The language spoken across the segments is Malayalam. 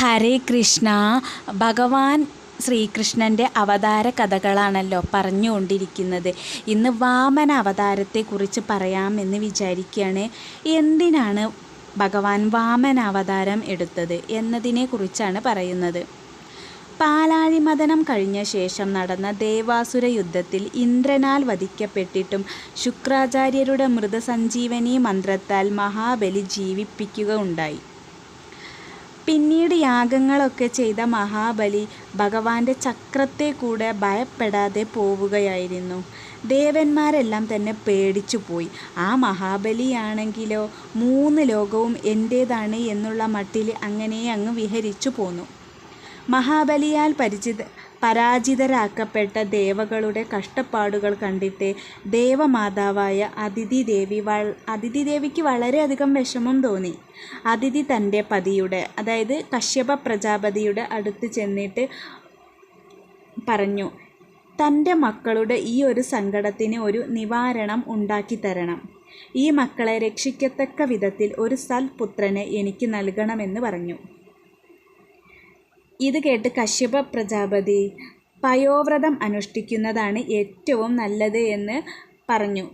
ഹരേ കൃഷ്ണ. ഭഗവാൻ ശ്രീകൃഷ്ണന്റെ അവതാര കഥകളാണല്ലോ പറഞ്ഞുകൊണ്ടിരിക്കുന്നത്. ഇന്ന് വാമന അവതാരത്തെക്കുറിച്ച് പറയാമെന്ന് വിചാരിക്കുകയാണ്. എന്തിനാണ് ഭഗവാൻ വാമന അവതാരം എടുത്തത് എന്നതിനെക്കുറിച്ചാണ് പറയുന്നത്. പാലാഴിമതനം കഴിഞ്ഞ ശേഷം നടന്ന ദേവാസുര യുദ്ധത്തിൽ ഇന്ദ്രനാൽ വധിക്കപ്പെട്ടിട്ടും ശുക്രാചാര്യരുടെ മൃതസഞ്ജീവനി മന്ത്രത്താൽ മഹാബലി ജീവിപ്പിക്കുക ഉണ്ടായി പിന്നീട് യാഗങ്ങളൊക്കെ ചെയ്ത മഹാബലി ഭഗവാന്റെ ചക്രത്തെ കൂടെ ഭയപ്പെടാതെ പോവുകയായിരുന്നു. ദേവന്മാരെല്ലാം തന്നെ പേടിച്ചു പോയി. ആ മഹാബലിയാണെങ്കിലോ മൂന്ന് ലോകവും എന്റേതാണ് എന്നുള്ള മട്ടിൽ അങ്ങനെ അങ്ങ് വിഹരിച്ചു പോന്നു. മഹാബലിയാൽ പരിചിത പരാജിതരാക്കപ്പെട്ട ദേവകളുടെ കഷ്ടപ്പാടുകൾ കണ്ടിട്ട് ദേവമാതാവായ അതിഥി ദേവി വ അതിഥി ദേവിക്ക് വളരെയധികം വിഷമം തോന്നി. അതിഥി തന്റെ പതിയുടെ അതായത് കശ്യപ പ്രജാപതിയുടെ അടുത്ത് ചെന്നിട്ട് പറഞ്ഞു തന്റെ മക്കളുടെ ഈ ഒരു സങ്കടത്തിന് ഒരു നിവാരണം ഉണ്ടാക്കി തരണം. ഈ മക്കളെ രക്ഷിക്കത്തക്ക വിധത്തിൽ ഒരു സൽപുത്രനെ എനിക്ക് നൽകണമെന്ന് പറഞ്ഞു. ഇത് കേട്ട് കശ്യപ പ്രജാപതി പയോവ്രതം അനുഷ്ഠിക്കുന്നതാണ് ഏറ്റവും നല്ലത് എന്ന് പറഞ്ഞു.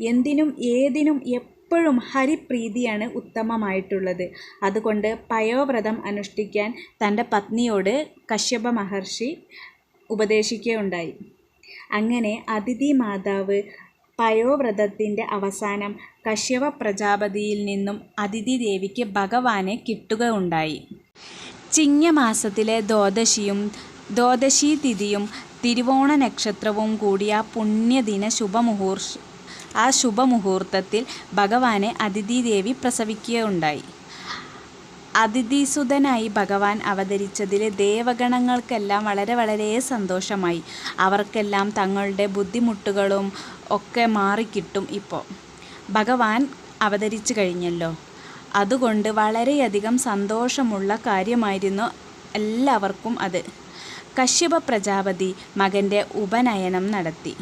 എന്തിനും ഏതിനും എപ്പോഴും ഹരിപ്രീതിയാണ് ഉത്തമമായിട്ടുള്ളത്. അതുകൊണ്ട് പയോവ്രതം അനുഷ്ഠിക്കാൻ തന്റെ പത്നിയോട് കശ്യപ മഹർഷി ഉപദേശിക്കുകയുണ്ടായി. അങ്ങനെ അതിഥി മാതാവ് പയോവ്രതത്തിന്റെ അവസാനം കശ്യപ പ്രജാപതിയിൽ നിന്നും അതിഥി ദേവിക്ക് ഭഗവാനെ കിട്ടുകയുണ്ടായി. ചിങ്ങമാസത്തിലെ ദ്വാദശിയും ദ്വാദശി തിഥിയും തിരുവോണ നക്ഷത്രവും കൂടിയ പുണ്യദിന ശുഭമുഹൂർ ആ ശുഭമുഹൂർത്തത്തിൽ ഭഗവാനെ അതിഥി ദേവി പ്രസവിക്കുകയുണ്ടായി. അതിഥിസുതനായി ഭഗവാൻ അവതരിച്ചതിൽ ദേവഗണങ്ങൾക്കെല്ലാം വളരെ വളരെ സന്തോഷമായി. അവർക്കെല്ലാം തങ്ങളുടെ ബുദ്ധിമുട്ടുകളും ഒക്കെ മാറിക്കിട്ടും ഇപ്പോൾ. ഭഗവാൻ അവതരിച്ചു കഴിഞ്ഞല്ലോ. അതുകൊണ്ട് വളരെയധികം സന്തോഷമുള്ള കാര്യമായിരുന്നു എല്ലാവർക്കും അത്. കശ്യപ പ്രജാപതി മകന്റെ ഉപനയനം നടത്തി.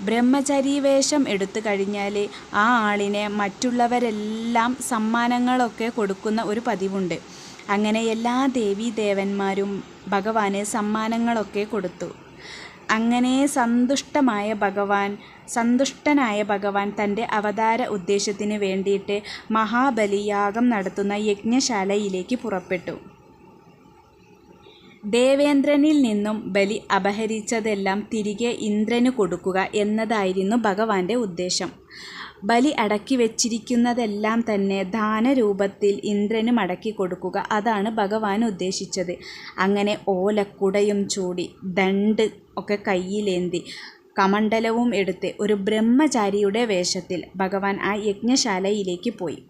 ബ്രഹ്മചരീവേഷം എടുത്തു കഴിഞ്ഞാൽ ആ ആളിനെ മറ്റുള്ളവരെല്ലാം സമ്മാനങ്ങളൊക്കെ കൊടുക്കുന്ന ഒരു പതിവുണ്ട്. അങ്ങനെ എല്ലാ ദേവീദേവന്മാരും ഭഗവാന് സമ്മാനങ്ങളൊക്കെ കൊടുത്തു. അങ്ങനെ സന്തുഷ്ടമായ ഭഗവാൻ സന്തുഷ്ടനായ ഭഗവാൻ തന്റെ അവതാര ഉദ്ദേശത്തിന് വേണ്ടിയിട്ട് മഹാബലിയാഗം നടത്തുന്ന യജ്ഞശാലയിലേക്ക് പുറപ്പെട്ടു. ദേവേന്ദ്രനിൽ നിന്നും ബലി അപഹരിച്ചതെല്ലാം തിരികെ ഇന്ദ്രന് കൊടുക്കുക എന്നതായിരുന്നു ഭഗവാന്റെ ഉദ്ദേശം. ബലി അടക്കി വെച്ചിരിക്കുന്നതെല്ലാം തന്നെ ദാനരൂപത്തിൽ ഇന്ദ്രന് മടക്കി കൊടുക്കുക. അതാണ് ഭഗവാൻ ഉദ്ദേശിച്ചത്. അങ്ങനെ ഓലക്കുടയും ചൂടി ദണ്ട് ഒക്കെ കയ്യിലേന്തി കമണ്ഡലവും എടുത്ത് ഒരു ബ്രഹ്മചാരിയുടെ വേഷത്തിൽ ഭഗവാൻ ആ യജ്ഞശാലയിലേക്ക് പോയി.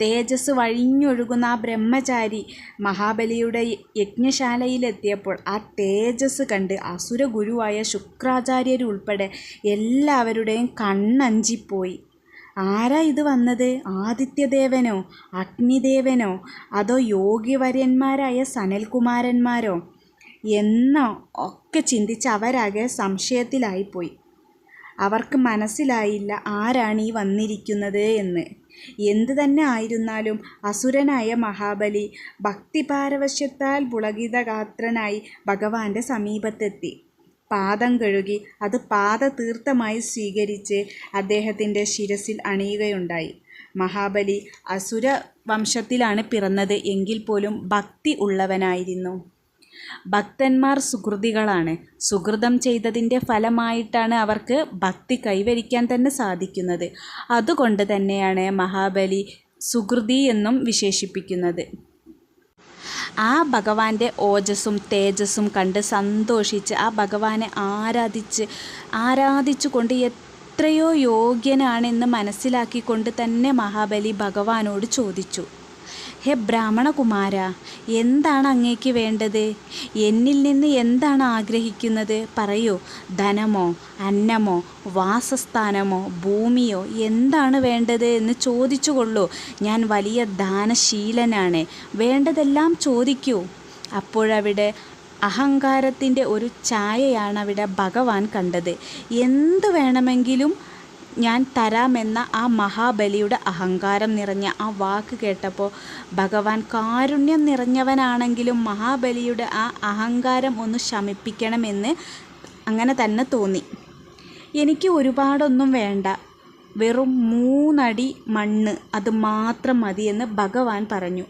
തേജസ് വഴിഞ്ഞൊഴുകുന്ന ആ ബ്രഹ്മചാരി മഹാബലിയുടെ യജ്ഞശാലയിലെത്തിയപ്പോൾ ആ തേജസ് കണ്ട് അസുരഗുരുവായ ശുക്രാചാര്യരുൾപ്പെടെ എല്ലാവരുടെയും കണ്ണഞ്ചിപ്പോയി. ആരാ ഇത് വന്നത്? ആദിത്യദേവനോ? അഗ്നിദേവനോ? അതോ യോഗിവര്യന്മാരായ സനൽകുമാരന്മാരോ? എന്നോ ഒക്കെ ചിന്തിച്ച് അവരാകെ സംശയത്തിലായിപ്പോയി. അവർക്ക് മനസ്സിലായില്ല ആരാണ് ഈ വന്നിരിക്കുന്നത് എന്ന്. എന്തു തന്നെ ആയിരുന്നാലും അസുരനായ മഹാബലി ഭക്തിപാരവശ്യത്താൽ പുളകിതഗാത്രനായി ഭഗവാന്റെ സമീപത്തെത്തി. പാദം കഴുകി അത് പാദതീർത്ഥമായി സ്വീകരിച്ച് അദ്ദേഹത്തിന്റെ ശിരസിൽ അണിയുകയുണ്ടായി. മഹാബലി അസുര വംശത്തിലാണ് പിറന്നത് എങ്കിൽ പോലും ഭക്തി ഉള്ളവനായിരുന്നു. ഭക്തന്മാർ സുഹൃതികളാണ് സുഹൃതം ചെയ്തതിന്റെ ഫലമായിട്ടാണ് അവർക്ക് ഭക്തി കൈവരിക്കാൻ തന്നെ സാധിക്കുന്നത്. അതുകൊണ്ട് തന്നെയാണ് മഹാബലി സുഹൃതി എന്നും വിശേഷിപ്പിക്കുന്നത്. ആ ഭഗവാന്റെ ഓജസ്സും തേജസ്സും കണ്ട് സന്തോഷിച്ച് ആ ഭഗവാനെ ആരാധിച്ച് ആരാധിച്ചു കൊണ്ട് എത്രയോ യോഗ്യനാണെന്ന് മനസ്സിലാക്കിക്കൊണ്ട് തന്നെ മഹാബലി ഭഗവാനോട് ചോദിച്ചു. ഹേ ബ്രാഹ്മണകുമാര എന്താണ് അങ്ങേക്ക് വേണ്ടത്? എന്നിൽ നിന്ന് എന്താണ് ആഗ്രഹിക്കുന്നത്? പറയൂ. ധനമോ അന്നമോ വാസസ്ഥാനമോ ഭൂമിയോ എന്താണ് വേണ്ടത് എന്ന് ചോദിച്ചു കൊള്ളൂ ഞാൻ വലിയ ദാനശീലനാണ്. വേണ്ടതെല്ലാം ചോദിക്കൂ. അപ്പോഴവിടെ അഹങ്കാരത്തിന്റെ ഒരു ഛായയാണ് അവിടെ ഭഗവാൻ കണ്ടത്. എന്ത് വേണമെങ്കിലും ഞാൻ തരാമെന്ന ആ മഹാബലിയുടെ അഹങ്കാരം നിറഞ്ഞ ആ വാക്ക് കേട്ടപ്പോൾ ഭഗവാൻ കാരുണ്യം നിറഞ്ഞവനാണെങ്കിലും മഹാബലിയുടെ ആ അഹങ്കാരം ഒന്ന് ശമിപ്പിക്കണമെന്ന് അങ്ങനെ തന്നെ തോന്നി. എനിക്ക് ഒരുപാടൊന്നും വേണ്ട. വെറും മൂന്നടി മണ്ണ് അത് മാത്രം മതിയെന്ന് ഭഗവാൻ പറഞ്ഞു.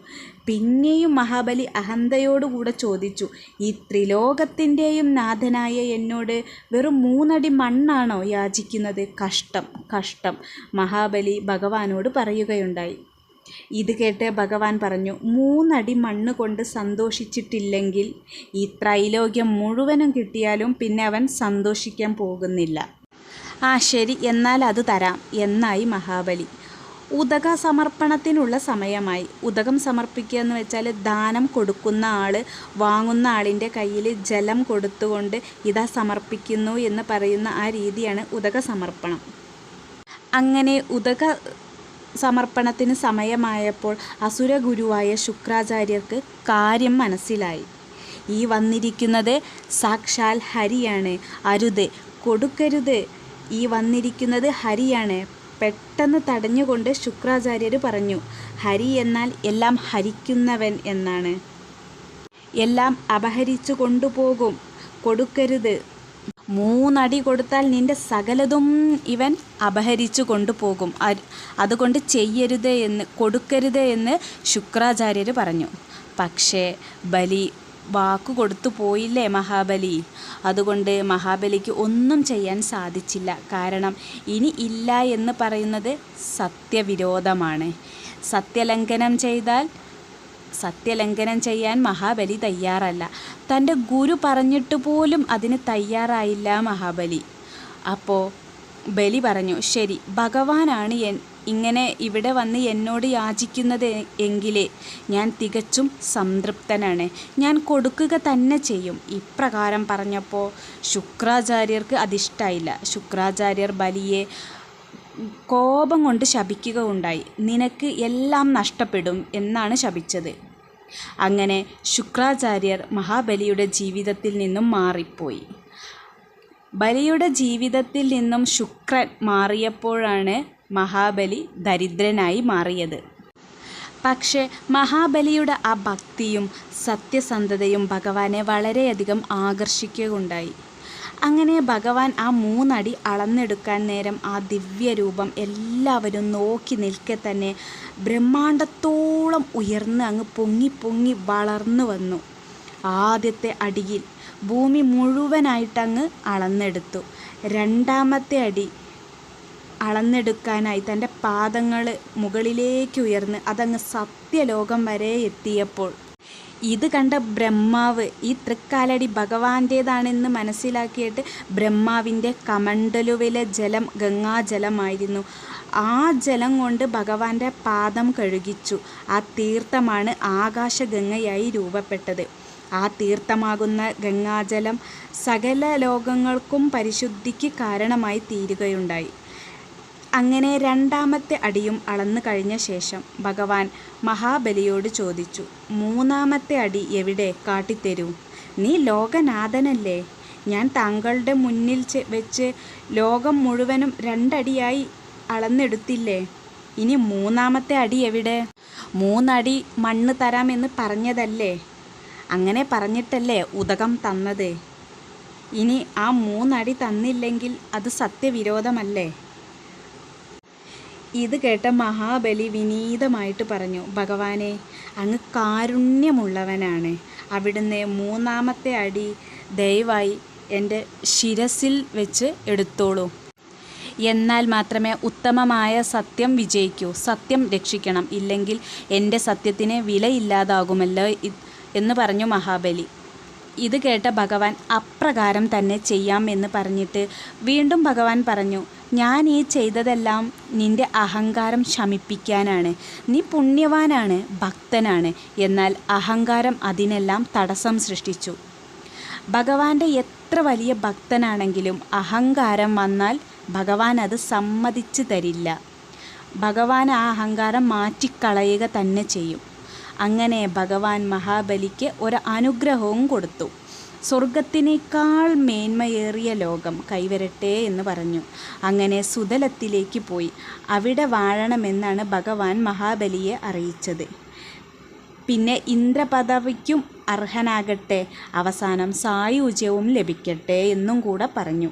പിന്നെയും മഹാബലി അഹന്തയോടുകൂടെ ചോദിച്ചു ഈ ത്രിലോകത്തിന്റെയും നാഥനായ എന്നോട് വെറും മൂന്നടി മണ്ണാണോ യാചിക്കുന്നത്? കഷ്ടം കഷ്ടം മഹാബലി ഭഗവാനോട് പറയുകയുണ്ടായി. ഇത് കേട്ട് ഭഗവാൻ പറഞ്ഞു മൂന്നടി മണ്ണ് കൊണ്ട് സന്തോഷിച്ചിട്ടില്ലെങ്കിൽ ഈ ത്രൈലോക്യം മുഴുവനും കിട്ടിയാലും പിന്നെ അവൻ സന്തോഷിക്കാൻ പോകുന്നില്ല. ആ ശരി എന്നാൽ അത് തരാം എന്നായി മഹാബലി. ഉദക സമർപ്പണത്തിനുള്ള സമയമായി. ഉദകം സമർപ്പിക്കുക എന്ന് വെച്ചാൽ ദാനം കൊടുക്കുന്ന ആൾ വാങ്ങുന്ന ആളിന്റെ കയ്യിൽ ജലം കൊടുത്തുകൊണ്ട് ഇതാ സമർപ്പിക്കുന്നു എന്ന് പറയുന്ന ആ രീതിയാണ് ഉദക സമർപ്പണം. അങ്ങനെ ഉദക സമർപ്പണത്തിന് സമയമായപ്പോൾ അസുര ഗുരുവായ ശുക്രാചാര്യർക്ക് കാര്യം മനസ്സിലായി. ഈ വന്നിരിക്കുന്നത് സാക്ഷാൽ ഹരിയാണ്. അരുത് കൊടുക്കരുത് ഈ വന്നിരിക്കുന്നത് ഹരിയാണ്. പെട്ടെന്ന് തടഞ്ഞുകൊണ്ട് ശുക്രാചാര്യർ പറഞ്ഞു ഹരി എന്നാൽ എല്ലാം ഹരിക്കുന്നവൻ എന്നാണ്. എല്ലാം അപഹരിച്ചു കൊണ്ടുപോകും. കൊടുക്കരുത്. മൂന്നടി കൊടുത്താൽ നിന്റെ സകലതും ഇവൻ അപഹരിച്ചു കൊണ്ടുപോകും. അതുകൊണ്ട് ചെയ്യരുത് എന്ന് കൊടുക്കരുത് എന്ന് ശുക്രാചാര്യർ പറഞ്ഞു. പക്ഷേ ബലി വാക്കു കൊടുത്തു പോയില്ലേ മഹാബലി? അതുകൊണ്ട് മഹാബലിക്ക് ഒന്നും ചെയ്യാൻ സാധിച്ചില്ല. കാരണം ഇനി ഇല്ല എന്ന് പറയുന്നത് സത്യവിരോധമാണ്. സത്യലംഘനം ചെയ്താൽ സത്യലംഘനം ചെയ്യാൻ മഹാബലി തയ്യാറല്ല. തന്റെ ഗുരു പറഞ്ഞിട്ട് പോലും അതിന് തയ്യാറായില്ല മഹാബലി. അപ്പോൾ ബലി പറഞ്ഞു ശരി ഭഗവാനാണ് ഇങ്ങനെ ഇവിടെ വന്ന് എന്നോട് യാചിക്കുന്നത് എങ്കിലേ ഞാൻ തികച്ചും സംതൃപ്തനാണ്. ഞാൻ കൊടുക്കുക തന്നെ ചെയ്യും. ഇപ്രകാരം പറഞ്ഞപ്പോൾ ശുക്രാചാര്യർക്ക് അതിഷ്ടായില്ല. ശുക്രാചാര്യർ ബലിയെ കോപം കൊണ്ട് ശപിക്കുക ഉണ്ടായി നിനക്ക് എല്ലാം നഷ്ടപ്പെടും എന്നാണ് ശപിച്ചത്. അങ്ങനെ ശുക്രാചാര്യർ മഹാബലിയുടെ ജീവിതത്തിൽ നിന്നും മാറിപ്പോയി. ബലിയുടെ ജീവിതത്തിൽ നിന്നും ശുക്രൻ മാറിയപ്പോഴാണ് മഹാബലി ദരിദ്രനായി മാറിയത്. പക്ഷേ മഹാബലിയുടെ ആ ഭക്തിയും സത്യസന്ധതയും ഭഗവാനെ വളരെയധികം ആകർഷിക്കുകയുണ്ടായി. അങ്ങനെ ഭഗവാൻ ആ മൂന്നടി അളന്നെടുക്കാൻ നേരം ആ ദിവ്യരൂപം എല്ലാവരും നോക്കി നിൽക്കെ തന്നെ ബ്രഹ്മാണ്ടത്തോളം ഉയർന്ന് അങ്ങ് പൊങ്ങി പൊങ്ങി വളർന്നു വന്നു. ആദ്യത്തെ അടിയിൽ ഭൂമി മുഴുവനായിട്ടങ്ങ് അളന്നെടുത്തു. രണ്ടാമത്തെ അടി അളന്നെടുക്കാനായി തന്റെ പാദങ്ങൾ മുകളിലേക്ക് ഉയർന്ന് അതങ്ങ് സത്യലോകം വരെ എത്തിയപ്പോൾ ഇത് കണ്ട ബ്രഹ്മാവ് ഈ തൃക്കാലടി ഭഗവാന്റേതാണെന്ന് മനസ്സിലാക്കിയിട്ട് ബ്രഹ്മാവിന്റെ കമണ്ടലുവിലെ ജലം ഗംഗാജലമായിരുന്നു. ആ ജലം കൊണ്ട് ഭഗവാന്റെ പാദം കഴുകിച്ചു. ആ തീർത്ഥമാണ് ആകാശഗംഗയായി രൂപപ്പെട്ടത്. ആ തീർത്ഥമാകുന്ന ഗംഗാജലം സകല ലോകങ്ങൾക്കും പരിശുദ്ധിക്ക് കാരണമായി തീരുകയുണ്ടായി. അങ്ങനെ രണ്ടാമത്തെ അടിയും അളന്നു കഴിഞ്ഞ ശേഷം ഭഗവാൻ മഹാബലിയോട് ചോദിച്ചു മൂന്നാമത്തെ അടി എവിടെ? കാട്ടിത്തരൂ. നീ ലോകനാഥനല്ലേ? ഞാൻ താങ്കളുടെ മുന്നിൽ വെച്ച് ലോകം മുഴുവനും രണ്ടടിയായി അളന്നെടുത്തില്ലേ? ഇനി മൂന്നാമത്തെ അടി എവിടെ? മൂന്നടി മണ്ണ് തരാമെന്ന് പറഞ്ഞതല്ലേ? അങ്ങനെ പറഞ്ഞിട്ടല്ലേ ഉദകം തന്നത്? ഇനി ആ മൂന്നടി തന്നില്ലെങ്കിൽ അത് സത്യവിരോധമല്ലേ? ഇത് കേട്ട മഹാബലി വിനീതമായിട്ട് പറഞ്ഞു ഭഗവാനെ അങ്ങ് കാരുണ്യമുള്ളവനാണ്. അവിടുന്ന് മൂന്നാമത്തെ അടി ദയവായി എന്റെ ശിരസിൽ വെച്ച് എടുത്തോളൂ. എന്നാൽ മാത്രമേ ഉത്തമമായ സത്യം വിജയിക്കൂ. സത്യം രക്ഷിക്കണം. ഇല്ലെങ്കിൽ എന്റെ സത്യത്തിന് വിലയില്ലാതാകുമല്ലോ എന്ന് പറഞ്ഞു മഹാബലി. ഇത് കേട്ട ഭഗവാൻ അപ്രകാരം തന്നെ ചെയ്യാം എന്ന് പറഞ്ഞിട്ട് വീണ്ടും ഭഗവാൻ പറഞ്ഞു ഞാൻ ഈ ചെയ്തതെല്ലാം നിന്റെ അഹങ്കാരം ശമിപ്പിക്കാനാണ്. നീ പുണ്യവാനാണ് ഭക്തനാണ്. എന്നാൽ അഹങ്കാരം അതിനെല്ലാം തടസ്സം സൃഷ്ടിച്ചു. ഭഗവാന്റെ എത്ര വലിയ ഭക്തനാണെങ്കിലും അഹങ്കാരം വന്നാൽ ഭഗവാൻ അത് സമ്മതിച്ചു തരില്ല. ഭഗവാൻ ആ അഹങ്കാരം മാറ്റിക്കളയുക തന്നെ ചെയ്യും. അങ്ങനെ ഭഗവാൻ മഹാബലിക്ക് ഒരു അനുഗ്രഹവും കൊടുത്തു. സ്വർഗത്തിനേക്കാൾ മേന്മയേറിയ ലോകം കൈവരട്ടെ എന്ന് പറഞ്ഞു. അങ്ങനെ സുതലത്തിലേക്ക് പോയി. അവിടെ വാഴണമെന്നാണ് ഭഗവാൻ മഹാബലിയെ അറിയിച്ചത്. പിന്നെ ഇന്ദ്രപദവിക്കും അർഹനാകട്ടെ അവസാനം സായുജ്യവും ലഭിക്കട്ടെ എന്നും കൂടെ പറഞ്ഞു.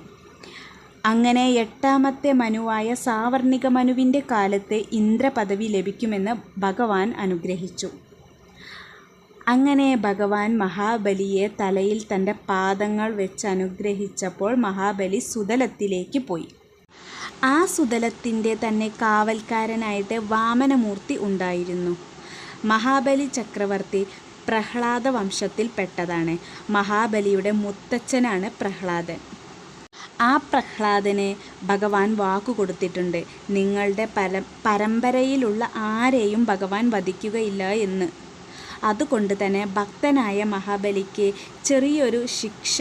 അങ്ങനെ എട്ടാമത്തെ മനുവായ സാവർണിക മനുവിന്റെ കാലത്ത് ഇന്ദ്രപദവി ലഭിക്കുമെന്ന് ഭഗവാൻ അനുഗ്രഹിച്ചു. അങ്ങനെ ഭഗവാൻ മഹാബലിയെ തലയിൽ തന്റെ പാദങ്ങൾ വെച്ച് അനുഗ്രഹിച്ചപ്പോൾ മഹാബലി സുതലത്തിലേക്ക് പോയി. ആ സുതലത്തിന്റെ തന്നെ കാവൽക്കാരനായിട്ട് വാമനമൂർത്തി ഉണ്ടായിരുന്നു. മഹാബലി ചക്രവർത്തി പ്രഹ്ലാദ വംശത്തിൽപ്പെട്ടതാണ് മഹാബലിയുടെ മുത്തച്ഛനാണ് പ്രഹ്ലാദൻ. ആ പ്രഹ്ലാദന് ഭഗവാൻ വാക്കു കൊടുത്തിട്ടുണ്ട്. നിങ്ങളുടെ പര പരമ്പരയിലുള്ള ആരെയും ഭഗവാൻ വധിക്കുകയില്ല എന്ന്. അതുകൊണ്ട് തന്നെ ഭക്തനായ മഹാബലിക്ക് ചെറിയൊരു ശിക്ഷ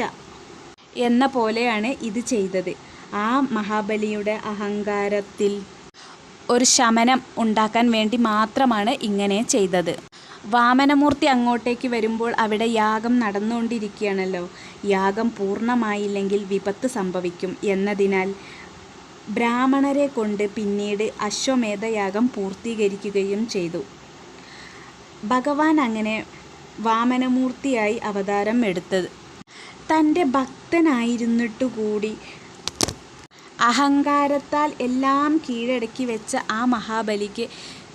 എന്ന പോലെയാണ് ഇത് ചെയ്തത്. ആ മഹാബലിയുടെ അഹങ്കാരത്തിൽ ഒരു ശമനം ഉണ്ടാക്കാൻ വേണ്ടി മാത്രമാണ് ഇങ്ങനെ ചെയ്തത്. വാമനമൂർത്തി അങ്ങോട്ടേക്ക് വരുമ്പോൾ അവിടെ യാഗം നടന്നുകൊണ്ടിരിക്കുകയാണല്ലോ. യാഗം പൂർണമായില്ലെങ്കിൽ വിപത്ത് സംഭവിക്കും. എന്നതിനാൽ ബ്രാഹ്മണരെ കൊണ്ട് പിന്നീട് അശ്വമേധയാഗം പൂർത്തീകരിക്കുകയും ചെയ്തു. ഭഗവാൻ അങ്ങനെ വാമനമൂർത്തിയായി അവതാരം എടുത്തത്. തന്റെ ഭക്തനായിരുന്നിട്ടു കൂടി അഹങ്കാരത്താൽ എല്ലാം കീഴടക്കി വെച്ച ആ മഹാബലിക്ക്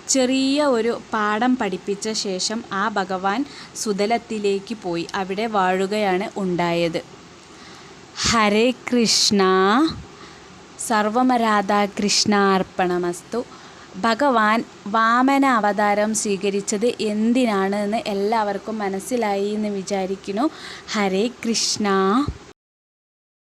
ചെറിയ ഒരു പാഠം പഠിപ്പിച്ച ശേഷം ആ ഭഗവാൻ സുതലത്തിലേക്ക് പോയി. അവിടെ വാഴുകയാണ് ഉണ്ടായത്. ഹരേ കൃഷ്ണ. സർവമരാധാകൃഷ്ണാർപ്പണമസ്തു ഭഗവാൻ വാമന അവതാരം സ്വീകരിച്ചത് എന്തിനാണ് എന്ന് എല്ലാവർക്കും മനസ്സിലായി എന്ന് വിചാരിക്കുന്നു. ഹരേ കൃഷ്ണ.